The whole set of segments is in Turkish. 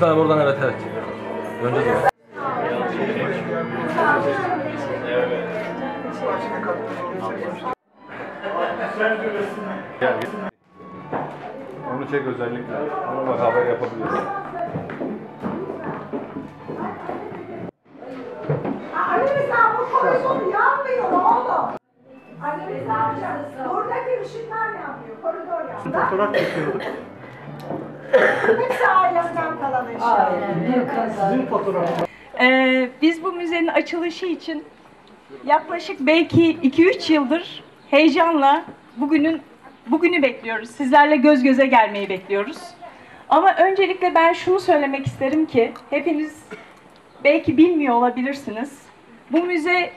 Önce de. Gel, gel. Onu çek özellikle. Ona bak haber yapabiliriz. Annemiz daha bu koridor yanmıyor oğlum. Annemiz ne yapacağız? Buradaki ışıklar yanmıyor. Koridor yanmıyor. Fotoğraf çekiyorduk. Hepsi ailemden kalan eşya. Sizin fotoğrafınız. Ee, biz bu müzenin açılışı için yaklaşık belki 2-3 yıldır heyecanla bugünün bugünü bekliyoruz. Sizlerle göz göze gelmeyi bekliyoruz. Ama öncelikle ben şunu söylemek isterim ki hepiniz belki bilmiyor olabilirsiniz. Bu müze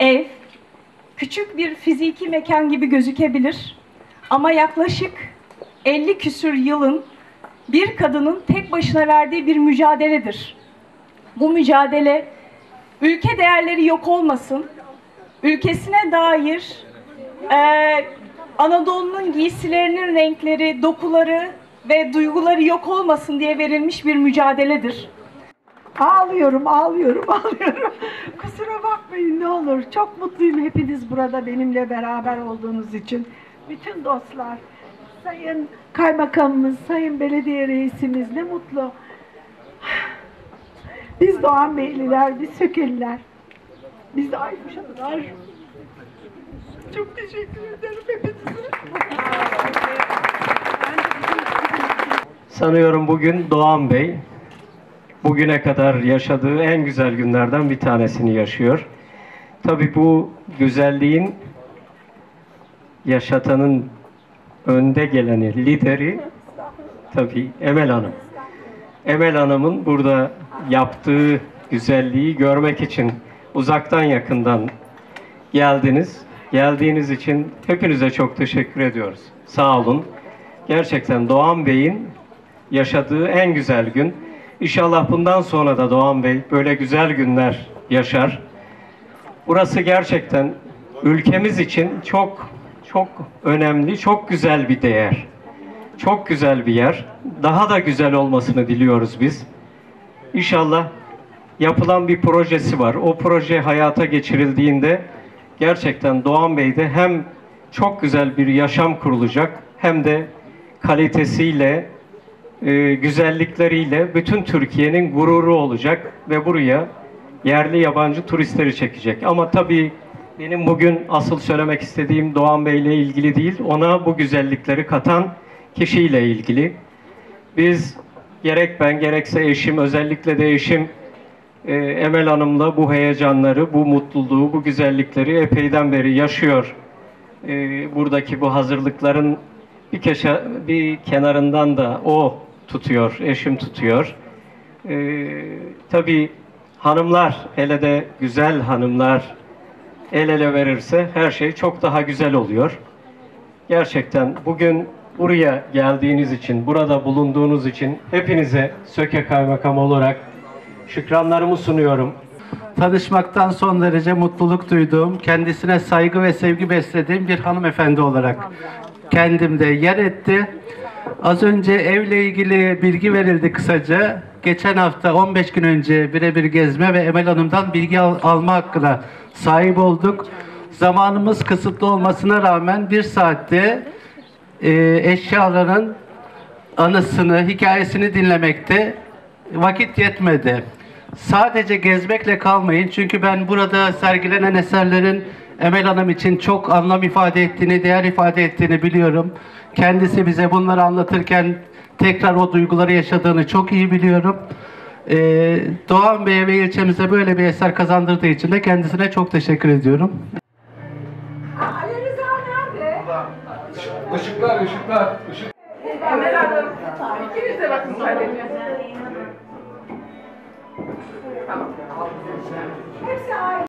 ev, küçük bir fiziki mekan gibi gözükebilir. Ama yaklaşık 50 küsür yılın bir kadının tek başına verdiği bir mücadeledir bu mücadele ülke değerleri yok olmasın, ülkesine dair eee, Anadolu'nun giysilerinin renkleri, dokuları ve duyguları yok olmasın diye verilmiş bir mücadeledir. Ağlıyorum, ağlıyorum, ağlıyorum. Kusura bakmayın ne olur. Çok mutluyum hepiniz burada benimle beraber olduğunuz için. Bütün dostlar, sayın kaymakamımız, sayın belediye reisimiz ne mutlu. Biz Doğan Beyliler, biz Sökeliler, biz de Aymuşalılar. Çok teşekkür ederim hepinize. Sanıyorum bugün Doğan Bey bugüne kadar yaşadığı en güzel günlerden bir tanesini yaşıyor. Tabii bu güzelliğin yaşatanın önde geleni, lideri tabii Emel Hanım. Emel Hanım'ın burada yaptığı güzelliği görmek için uzaktan yakından geldiniz. Geldiğiniz için hepinize çok teşekkür ediyoruz. Sağ olun. Gerçekten Doğan Bey'in yaşadığı en güzel gün. İnşallah bundan sonra da Doğan Bey böyle güzel günler yaşar. Burası gerçekten ülkemiz için çok çok önemli, çok güzel bir değer. Çok güzel bir yer. Daha da güzel olmasını diliyoruz biz. İnşallah yapılan bir projesi var. O proje hayata geçirildiğinde gerçekten Doğan Bey'de hem çok güzel bir yaşam kurulacak hem de kalitesiyle, e, güzellikleriyle bütün Türkiye'nin gururu olacak ve buraya yerli yabancı turistleri çekecek. Ama tabii benim bugün asıl söylemek istediğim Doğan Bey ile ilgili değil, ona bu güzellikleri katan kişiyle ilgili. Biz gerek ben gerekse eşim, özellikle de eşim e, Emel Hanım'la bu heyecanları, bu mutluluğu, bu güzellikleri epeyden beri yaşıyor. E, buradaki bu hazırlıkların bir, keşe, bir kenarından da o tutuyor, eşim tutuyor. E, tabii hanımlar, hele de güzel hanımlar el ele verirse her şey çok daha güzel oluyor. Gerçekten bugün buraya geldiğiniz için, burada bulunduğunuz için hepinize Söke Kaymakam olarak şükranlarımı sunuyorum. tanışmaktan son derece mutluluk duyduğum, kendisine saygı ve sevgi beslediğim bir hanımefendi olarak kendimde yer etti. Az önce evle ilgili bilgi verildi kısaca. Geçen hafta 15 gün önce birebir gezme ve Emel Hanım'dan bilgi al- alma hakkına sahip olduk. Zamanımız kısıtlı olmasına rağmen bir saatte e, eşyaların anısını, hikayesini dinlemekte vakit yetmedi. Sadece gezmekle kalmayın çünkü ben burada sergilenen eserlerin Emel Hanım için çok anlam ifade ettiğini, değer ifade ettiğini biliyorum. Kendisi bize bunları anlatırken tekrar o duyguları yaşadığını çok iyi biliyorum. Ee, Doğan Bey'e ve ilçemize böyle bir eser kazandırdığı için de kendisine çok teşekkür ediyorum. Ali Rıza nerede? Işıklar, ışıklar, ışık. Emel Hanım, ikiniz de bakın sadece. Hepsi aile.